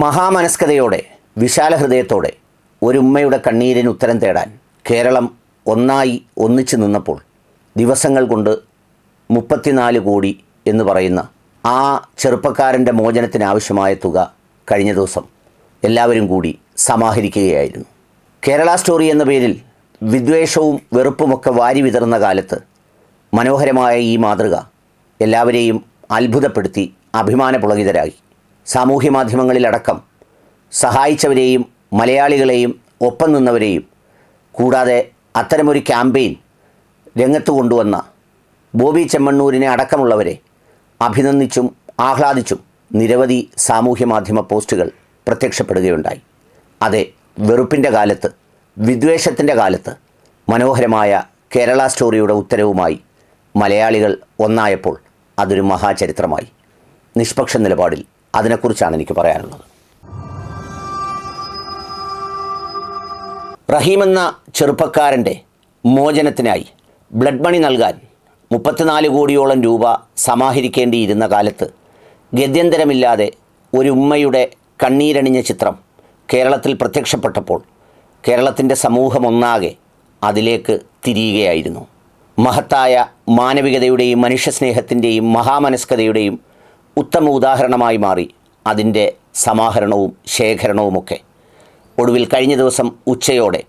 മഹാമനസ്കതയോടെ വിശാല ഹൃദയത്തോടെ ഒരുമ്മയുടെ കണ്ണീരിന് ഉത്തരം തേടാൻ കേരളം ഒന്നായി ഒന്നിച്ചു നിന്നപ്പോൾ ദിവസങ്ങൾ കൊണ്ട് മുപ്പത്തിനാല് കോടി എന്ന് പറയുന്ന ആ ചെറുപ്പക്കാരന്റെ മോചനത്തിനാവശ്യമായ തുക കഴിഞ്ഞ ദിവസം എല്ലാവരും കൂടി സമാഹരിക്കുകയായിരുന്നു. കേരള സ്റ്റോറി എന്ന പേരിൽ വിദ്വേഷവും വെറുപ്പുമൊക്കെ വാരി വിതറുന്ന കാലത്ത് മനോഹരമായ ഈ മാതൃക എല്ലാവരെയും അത്ഭുതപ്പെടുത്തി അഭിമാനപുളകിതരായി സാമൂഹ്യ മാധ്യമങ്ങളിലടക്കം സഹായിച്ചവരെയും മലയാളികളെയും ഒപ്പം നിന്നവരെയും കൂടാതെ അത്തരമൊരു ക്യാമ്പയിൻ രംഗത്ത് കൊണ്ടുവന്ന ബോബി ചെമ്മണ്ണൂരിനെ അടക്കമുള്ളവരെ അഭിനന്ദിച്ചും ആഹ്ലാദിച്ചും നിരവധി സാമൂഹ്യ മാധ്യമ പോസ്റ്റുകൾ പ്രത്യക്ഷപ്പെടുകയുണ്ടായി. അതെ വെറുപ്പിന്റെ കാലത്ത് വിദ്വേഷത്തിന്റെ കാലത്ത് മനോഹരമായ കേരള സ്റ്റോറിയുടെ ഉത്തരവുമായി മലയാളികൾ ഒന്നായപ്പോൾ അതൊരു മഹാചരിത്രമായി. നിഷ്പക്ഷ നിലപാടിൽ അതിനെക്കുറിച്ചാണ് എനിക്ക് പറയാനുള്ളത്. റഹീം എന്ന ചെറുപ്പക്കാരന്റെ മോചനത്തിനായി ബ്ലഡ് മണി നൽകാൻ മുപ്പത്തിനാല് കോടിയോളം രൂപ സമാഹരിക്കേണ്ടിയിരുന്ന കാലത്ത് ഗത്യന്തരമില്ലാതെ ഒരു ഉമ്മയുടെ കണ്ണീരണിഞ്ഞ ചിത്രം കേരളത്തിൽ പ്രത്യക്ഷപ്പെട്ടപ്പോൾ കേരളത്തിന്റെ സമൂഹമൊന്നാകെ അതിലേക്ക് തിരിയുകയായിരുന്നു. മഹത്തായ മാനവികതയുടെയും മനുഷ്യസ്നേഹത്തിന്റെയും മഹാമനസ്കതയുടെയും ഉത്തമ ഉദാഹരണമായി മാറി. അതിന്റെ സമാഹരണവും ശേഖരണവുമൊക്കെ. ഒടുവിൽ കഴിഞ്ഞ ദിവസം ഉച്ചയോടെ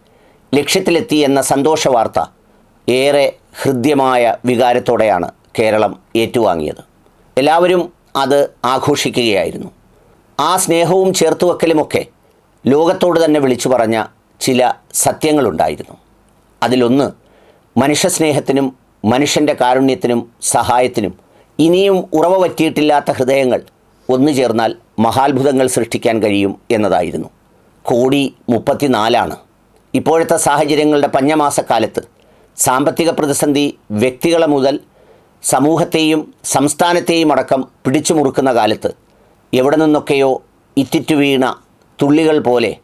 ലക്ഷ്യത്തിലെത്തി എന്ന സന്തോഷ വാർത്ത ഏറെ ഹൃദ്യമായ വികാരത്തോടെയാണ് കേരളം ഏറ്റുവാങ്ങിയത്. എല്ലാവരും അത് ആഘോഷിക്കുകയായിരുന്നു. ആ സ്നേഹവും ചേർത്തുവെക്കലുമൊക്കെ ലോകത്തോട് തന്നെ വിളിച്ചു പറഞ്ഞ ചില സത്യങ്ങളുണ്ടായിരുന്നു. അതിലൊന്ന് മനുഷ്യസ്നേഹത്തിനും മനുഷ്യന്റെ കാരുണ്യത്തിനും സഹായത്തിനും ഇനിയും ഉറവ പറ്റിയിട്ടില്ലാത്ത ഹൃദയങ്ങൾ ഒന്നു ചേർന്നാൽ മഹാത്ഭുതങ്ങൾ സൃഷ്ടിക്കാൻ കഴിയും എന്നതായിരുന്നു. കോടി മുപ്പത്തിനാലാണ്. ഇപ്പോഴത്തെ സാഹചര്യങ്ങളുടെ പഞ്ഞമാസക്കാലത്ത് സാമ്പത്തിക പ്രതിസന്ധി വ്യക്തികളെ മുതൽ സമൂഹത്തെയും സംസ്ഥാനത്തെയും അടക്കം പിടിച്ചു മുറുക്കുന്ന കാലത്ത് എവിടെ നിന്നൊക്കെയോ ഇറ്റിറ്റു വീണ തുള്ളികൾ പോലെ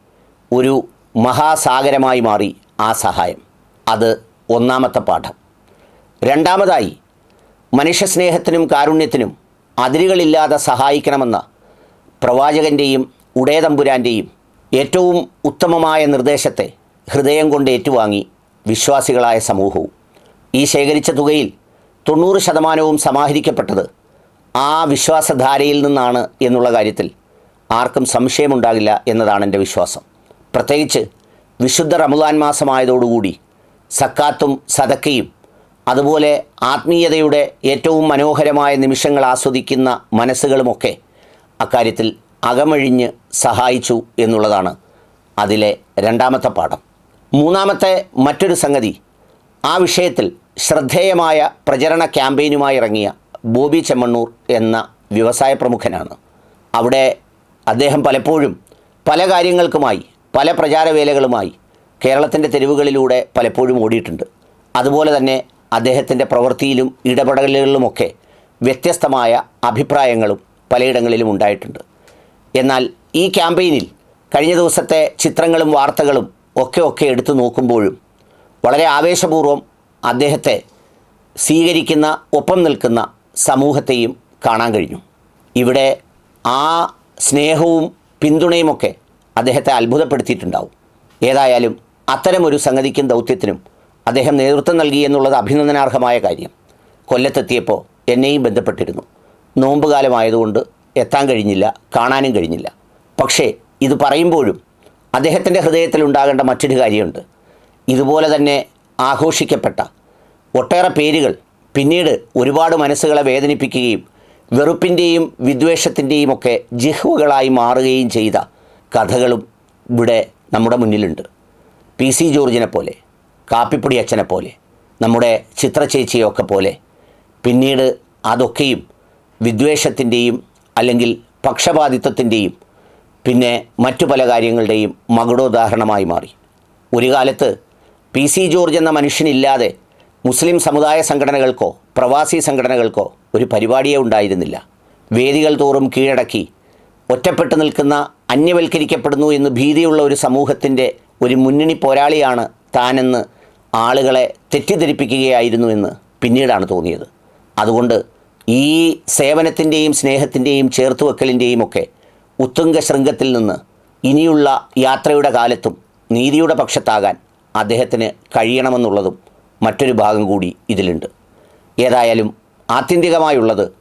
ഒരു മഹാസാഗരമായി മാറി ആ സഹായം. അത് ഒന്നാമത്തെ പാഠം. രണ്ടാമതായി മനുഷ്യസ്നേഹത്തിനും കാരുണ്യത്തിനും അതിരുകളില്ലാതെ സഹായിക്കണമെന്ന പ്രവാചകന്റെയും ഉടയതമ്പുരാന്റെയും ഏറ്റവും ഉത്തമമായ നിർദ്ദേശത്തെ ഹൃദയം കൊണ്ട് ഏറ്റുവാങ്ങി വിശ്വാസികളായ സമൂഹവും. ഈ ശേഖരിച്ച തുകയിൽ തൊണ്ണൂറ് ശതമാനവും സമാഹരിക്കപ്പെട്ടത് ആ വിശ്വാസധാരയിൽ നിന്നാണ് എന്നുള്ള കാര്യത്തിൽ ആർക്കും സംശയമുണ്ടാകില്ല എന്നതാണ് എന്റെ വിശ്വാസം. പ്രത്യേകിച്ച് വിശുദ്ധ റമദാൻ മാസമായതോടുകൂടി സക്കാത്തും സദക്കയും അതുപോലെ ആത്മീയതയുടെ ഏറ്റവും മനോഹരമായ നിമിഷങ്ങൾ ആസ്വദിക്കുന്ന മനസ്സുകളുമൊക്കെ അക്കാര്യത്തിൽ അകമഴിഞ്ഞ് സഹായിച്ചു എന്നുള്ളതാണ് അതിലെ രണ്ടാമത്തെ പാഠം. മൂന്നാമത്തെ മറ്റൊരു സംഗതി ആ വിഷയത്തിൽ ശ്രദ്ധേയമായ പ്രചരണ ക്യാമ്പയിനുമായി ഇറങ്ങിയ ബോബി ചെമ്മണ്ണൂർ എന്ന വ്യവസായ പ്രമുഖനാണ്. അവിടെ അദ്ദേഹം പലപ്പോഴും പല കാര്യങ്ങൾക്കുമായി പല പ്രചാരവേലകളുമായി കേരളത്തിന്റെ തെരുവുകളിലൂടെ പലപ്പോഴും ഓടിയിട്ടുണ്ട്. അതുപോലെ തന്നെ അദ്ദേഹത്തിന്റെ പ്രവൃത്തിയിലും ഇടപെടലുകളിലുമൊക്കെ വ്യത്യസ്തമായ അഭിപ്രായങ്ങളും പലയിടങ്ങളിലും ഉണ്ടായിട്ടുണ്ട്. എന്നാൽ ഈ ക്യാമ്പയിനിൽ കഴിഞ്ഞ ദിവസത്തെ ചിത്രങ്ങളും വാർത്തകളും ഒക്കെ ഒക്കെ എടുത്തു നോക്കുമ്പോഴും വളരെ ആവേശപൂർവം അദ്ദേഹത്തെ സ്വീകരിക്കുന്ന ഒപ്പം നിൽക്കുന്ന സമൂഹത്തെയും കാണാൻ കഴിഞ്ഞു. ഇവിടെ ആ സ്നേഹവും പിന്തുണയുമൊക്കെ അദ്ദേഹത്തെ അത്ഭുതപ്പെടുത്തിയിട്ടുണ്ടാവും. ഏതായാലും അത്തരമൊരു സംഗതിക്കും ദൗത്യത്തിനും അദ്ദേഹം നേതൃത്വം നൽകി എന്നുള്ളത് അഭിനന്ദനാർഹമായ കാര്യം. കൊല്ലത്തെത്തിയപ്പോൾ എന്നെയും ബന്ധപ്പെട്ടിരുന്നു. നോമ്പുകാലമായതുകൊണ്ട് എത്താൻ കഴിഞ്ഞില്ല കാണാനും കഴിഞ്ഞില്ല. പക്ഷേ ഇത് പറയുമ്പോഴും അദ്ദേഹത്തിന്റെ ഹൃദയത്തിൽ ഉണ്ടാകേണ്ട മറ്റൊരു കാര്യമുണ്ട്. ഇതുപോലെ തന്നെ ആഘോഷിക്കപ്പെട്ട ഒട്ടേറെ പേരുകൾ പിന്നീട് ഒരുപാട് മനസ്സുകളെ വേദനിപ്പിക്കുകയും വെറുപ്പിന്റെയും വിദ്വേഷത്തിന്റെയും ഒക്കെ ജിഹ്വകളായി മാറുകയും ചെയ്ത കഥകളും ഇവിടെ നമ്മുടെ മുന്നിലുണ്ട്. പി സി ജോർജിനെ പോലെ കാപ്പിപ്പൊടി അച്ഛനെ പോലെ നമ്മുടെ ചിത്രചേച്ചിയൊക്കെ പോലെ പിന്നീട് അതൊക്കെയും വിദ്വേഷത്തിന്റെയും അല്ലെങ്കിൽ പക്ഷപാതിത്വത്തിന്റെയും പിന്നെ മറ്റു പല കാര്യങ്ങളുടെയും മകുടോദാഹരണമായി മാറി. ഒരു കാലത്ത് പി സി ജോർജ് എന്ന മനുഷ്യനില്ലാതെ മുസ്ലിം സമുദായ സംഘടനകൾക്കോ പ്രവാസി സംഘടനകൾക്കോ ഒരു പരിപാടിയേ ഉണ്ടായിരുന്നില്ല. വേദികൾ തോറും കീഴടക്കി ഒറ്റപ്പെട്ടു നിൽക്കുന്ന അന്യവൽക്കരിക്കപ്പെടുന്നു എന്ന് ഭീതിയുള്ള ഒരു സമൂഹത്തിന്റെ ഒരു മുന്നണി പോരാളിയാണ് താനെന്ന് ആളുകളെ തെറ്റിദ്ധരിപ്പിക്കുകയായിരുന്നു എന്ന് പിന്നീടാണ് തോന്നിയത്. അതുകൊണ്ട് ഈ സേവനത്തിന്റെയും സ്നേഹത്തിന്റെയും ചേർത്തുവെക്കലിന്റെയും ഒക്കെ ഉത്തുംഗ ശൃംഗത്തിൽ നിന്ന് ഇനിയുള്ള യാത്രയുടെ കാലത്തും നീതിയുടെ പക്ഷത്താകാൻ അദ്ദേഹത്തിന് കഴിയണമെന്നുള്ളതും മറ്റൊരു ഭാഗം കൂടി ഇതിലുണ്ട്. ഏതായാലും ആത്യന്തികമായുള്ളത്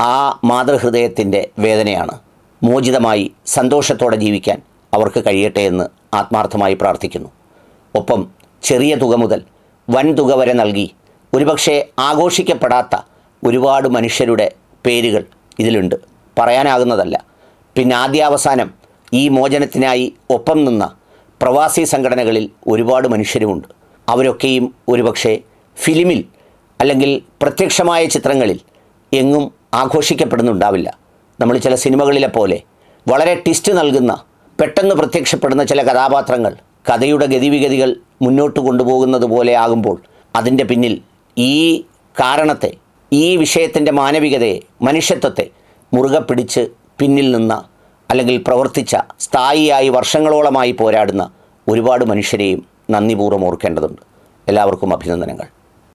ആ മാതൃഹൃദയത്തിന്റെ വേദനയാണ്. മോചിതമായി സന്തോഷത്തോടെ ജീവിക്കാൻ അവർക്ക് കഴിയട്ടെ എന്ന് ആത്മാർത്ഥമായി പ്രാർത്ഥിക്കുന്നു. ഒപ്പം ചെറിയ തുക മുതൽ വൻ തുക വരെ നൽകി. ഒരുപക്ഷെ ആഘോഷിക്കപ്പെടാത്ത ഒരുപാട് മനുഷ്യരുടെ പേരുകൾ ഇതിലുണ്ട്. പറയാനാകുന്നതല്ല. പിന്നെ ആദ്യാവസാനം ഈ മോചനത്തിനായി ഒപ്പം നിന്ന പ്രവാസി സംഘടനകളിൽ ഒരുപാട് മനുഷ്യരുമുണ്ട്. അവരൊക്കെയും ഒരുപക്ഷെ ഫിലിമിൽ അല്ലെങ്കിൽ പ്രത്യക്ഷമായ ചിത്രങ്ങളിൽ എങ്ങും ആഘോഷിക്കപ്പെടുന്നുണ്ടാവില്ല. നമ്മൾ ചില സിനിമകളിലെ പോലെ വളരെ ട്വിസ്റ്റ് നൽകുന്ന പെട്ടെന്ന് പ്രത്യക്ഷപ്പെടുന്ന ചില കഥാപാത്രങ്ങൾ കഥയുടെ ഗതിവിഗതികൾ മുന്നോട്ട് കൊണ്ടുപോകുന്നത് പോലെ ആകുമ്പോൾ അതിന്റെ പിന്നിൽ ഈ കാരണത്തെ ഈ വിഷയത്തിന്റെ മാനവികതയെ മനുഷ്യത്വത്തെ മുറുകെ പിടിച്ച് പിന്നിൽ നിന്ന അല്ലെങ്കിൽ പ്രവർത്തിച്ച സ്ഥായിയായി വർഷങ്ങളോളമായി പോരാടുന്ന ഒരുപാട് മനുഷ്യരെയും നന്ദിപൂർവം ഓർക്കേണ്ടതുണ്ട്. എല്ലാവർക്കും അഭിനന്ദനങ്ങൾ.